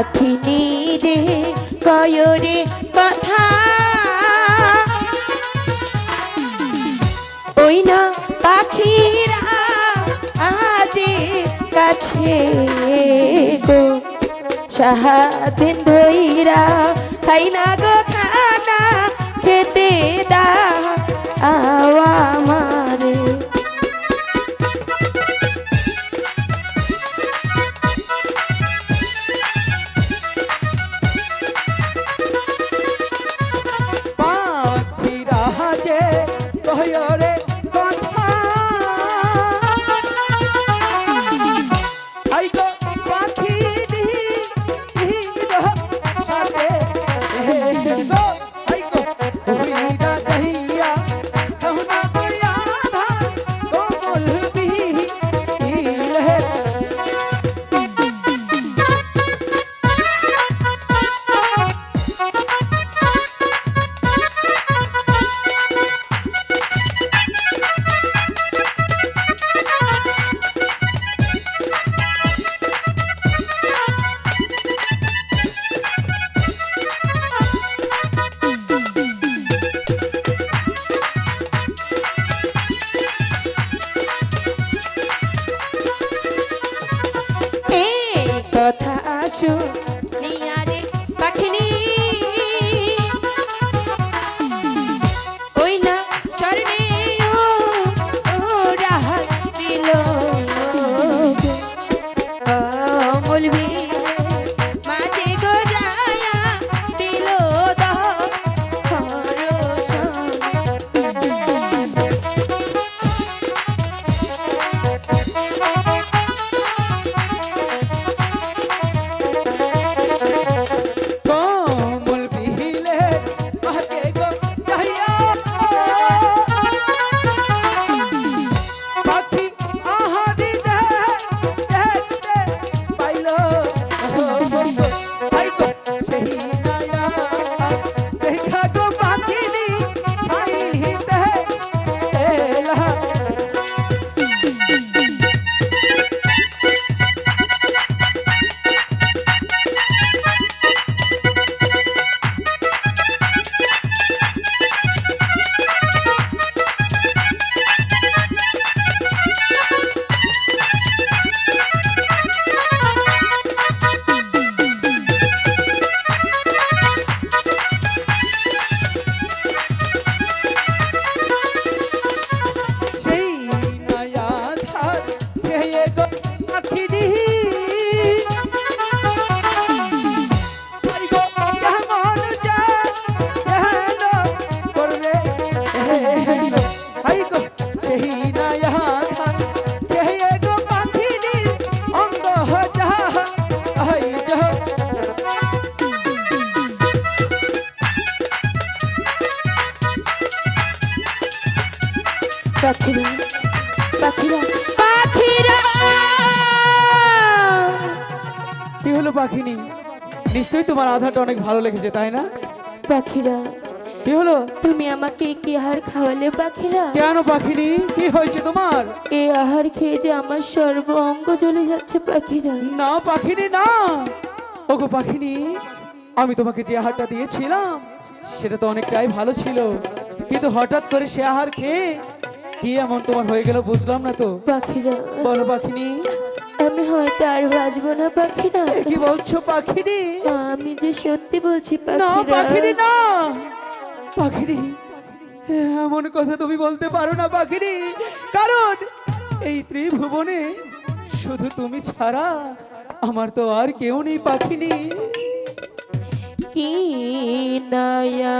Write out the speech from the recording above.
পাখি নিজে কয়রে কথা। ওই না পাখিরা আজি কাছে গো। সাহাদিন ধইরা খাই না গো কহরে কথা আসো নিয়ারে পাখিনি। পাখিরা পাখিরা পাখিরা! কি হলো পাখিনি? নিশ্চয়ই তোমার আধারটা অনেক ভালো লেগেছে তাই না? পাখিরা কি হলো? তুমি আমাকে কি আহার খাওয়ালে পাখিরা? কেন পাখিনি? কি হয়েছে তোমার? এই আহার খেয়ে যে আমার সর্ব অঙ্গ জ্বলে যাচ্ছে পাখিরা। না পাখিনি না! ওগো পাখিনি আমি তোমাকে যে আহারটা দিয়েছিলাম সেটা তো অনেকটাই ভালো ছিল। কিন্তু হঠাৎ করে সে আহার খেয়ে কি এমন তোমার হয়ে গেল বুঝলাম না তো? পাখিরা। বলো পাখিনি। আমি হয়তো আর বাঁচবো না পাখিরা। কি বলছো পাখিনি? আমি যে সত্যি বলছি না পাখিরা। না। পাখিনি। এমন কথা তুমি বলতে পারো না পাখিনি। কারণ এই ত্রিভুবনে শুধু তুমি ছাড়া আমার তো আর কেউ নেই পাখিনি। কি নয়া